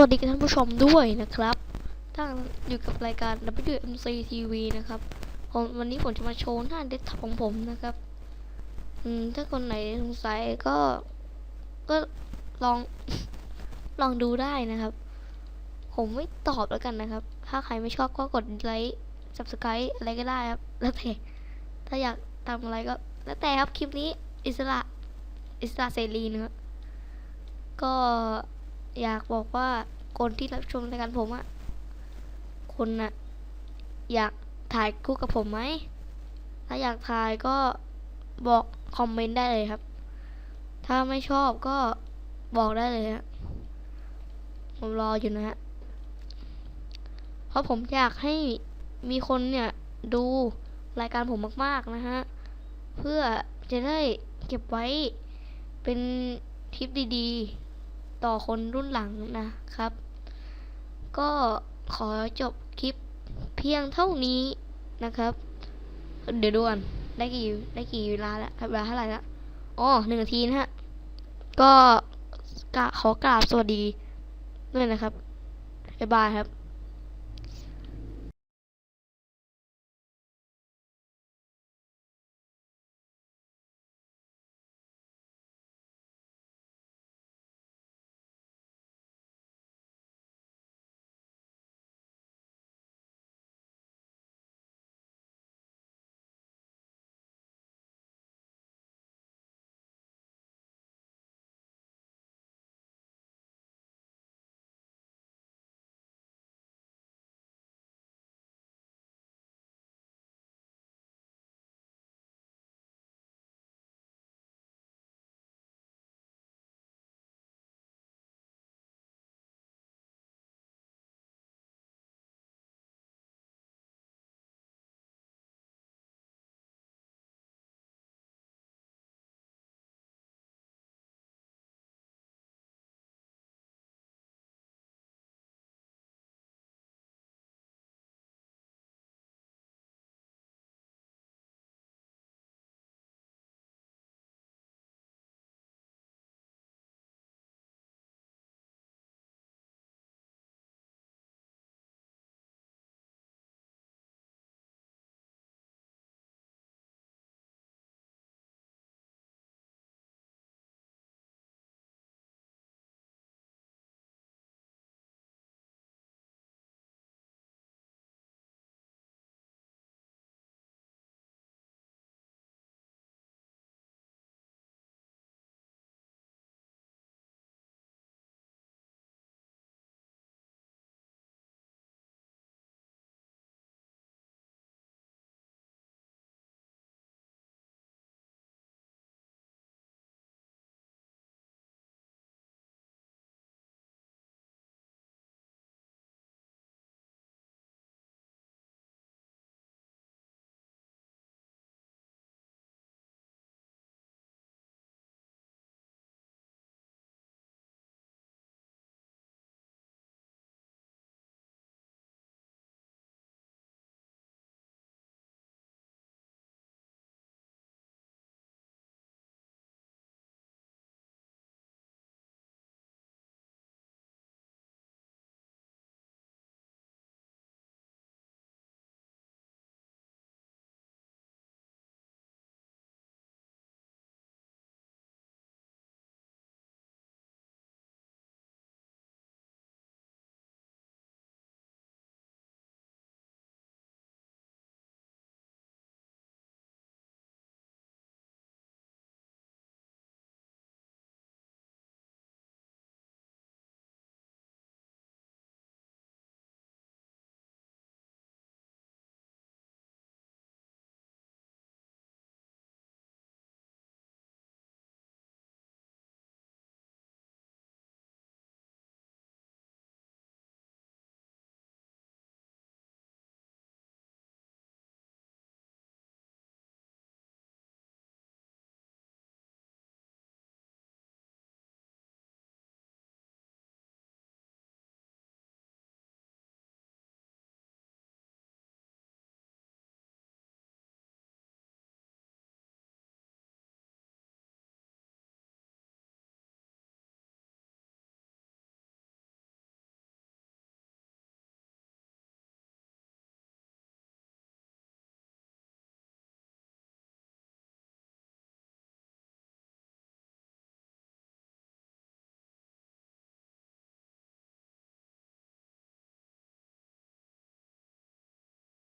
วัสดีท่านผู้ชมด้วยนะครับท่านอยู่กับรายการ WMC TV นะครับ ผมวันนี้ผมจะมาโชว์หน้าเดสก์ท็อปของผมนะครับ อืม ถ้าคนไหนสงสัยก็ ก็ลอง ลองดูได้นะครับ ผมไม่ตอบแล้วกันนะครับ ถ้าใครไม่ชอบก็กดไลค์ subscribe อะไรก็ได้ครับ แล้วแต่ ถ้าอยากทำอะไรก็ แล้วแต่ครับคลิปนี้ อิสระ อิสระเสรีนะครับก็ อยากบอกว่าคนที่รับชมรายการผมอะคนน่ะอยากถ่ายคู่กับผมไหม ถ้าอยากถ่ายก็บอกคอมเมนต์ได้เลยครับ ถ้าไม่ชอบก็บอกได้เลยฮะ ผมรออยู่นะฮะ เพราะผมอยากให้มีคนเนี่ยดูรายการผมมาก ๆ นะฮะ เพื่อจะได้เก็บไว้เป็นคลิปดี ๆ ต่อคนรุ่นหลังนะครับ ก็ขอจบคลิปเพียงเท่านี้นะครับ เดี๋ยวดูก่อนได้กี่ได้กี่เวลาแล้วเวลาเท่าไหร่ละอ๋อหนึ่งนาทีนะฮะ ก็ขอกราบสวัสดีด้วยนะครับบ๊ายบายครับ